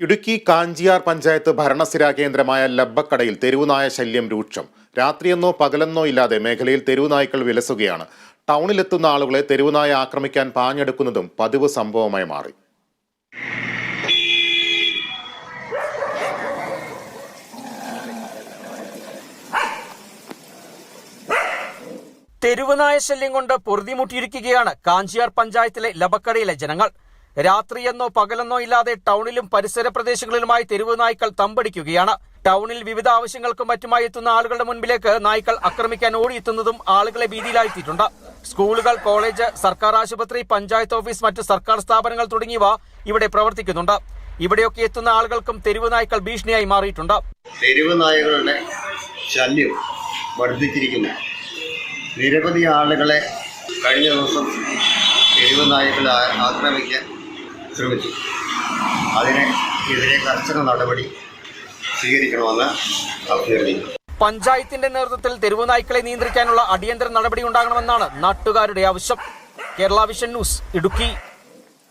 ഇടുക്കി കാഞ്ചിയാർ പഞ്ചായത്ത് ഭരണസ്ഥിരാ കേന്ദ്രമായ ലബ്ബക്കടയിൽ തെരുവുനായ ശല്യം രൂക്ഷം. രാത്രിയെന്നോ പകലെന്നോ ഇല്ലാതെ മേഖലയിൽ തെരുവുനായ്ക്കൾ വിലസുകയാണ്. ടൗണിലെത്തുന്ന ആളുകളെ തെരുവുനായ ആക്രമിക്കാൻ പാഞ്ഞെടുക്കുന്നതും പതിവ് സംഭവമായി മാറി. തെരുവുനായ ശല്യം കൊണ്ട് പൊറുതിമുട്ടിയിരിക്കുകയാണ് കാഞ്ചിയാർ പഞ്ചായത്തിലെ ലബക്കടയിലെ ജനങ്ങൾ. രാത്രിയെന്നോ പകലെന്നോ ഇല്ലാതെ ടൗണിലും പരിസര പ്രദേശങ്ങളിലുമായി തെരുവ് നായ്ക്കൾ തമ്പടിക്കുകയാണ്. ടൗണിൽ വിവിധ ആവശ്യങ്ങൾക്കും മറ്റുമായി എത്തുന്ന ആളുകളുടെ മുൻപിലേക്ക് നായ്ക്കൾ ആക്രമിക്കാൻ ഓടിയെത്തുന്നതും ആളുകളെ ഭീതിയിലാഴ്ത്തിയിട്ടുണ്ട്. സ്കൂളുകൾ കോളേജ് സർക്കാർ ആശുപത്രി പഞ്ചായത്ത് ഓഫീസ് മറ്റ് സർക്കാർ സ്ഥാപനങ്ങൾ തുടങ്ങിയവ ഇവിടെ പ്രവർത്തിക്കുന്നുണ്ട്. ഇവിടെയൊക്കെ എത്തുന്ന ആളുകൾക്കും തെരുവ് നായ്ക്കൾ ഭീഷണിയായി മാറിയിട്ടുണ്ട്. തെരുവ് നായകളുടെ ശല്യം വർദ്ധിച്ചിരിക്കുന്നു. നിരവധി ആളുകളെ കഴിഞ്ഞ ദിവസം തെരുവ് നായകൾ ആക്രമിക്കാൻ ശ്രമിച്ചു. അതിനെ എതിരെ കർശന നടപടി സ്വീകരിക്കണമെന്ന് അഭ്യർത്ഥിക്കുന്നു. പഞ്ചായത്തിന്റെ നേതൃത്വത്തിൽ തെരുവ് നായ്ക്കളെ നിയന്ത്രിക്കാനുള്ള അടിയന്തര നടപടി ഉണ്ടാകണമെന്നാണ് നാട്ടുകാരുടെ ആവശ്യം. Kerala vision news Idukki.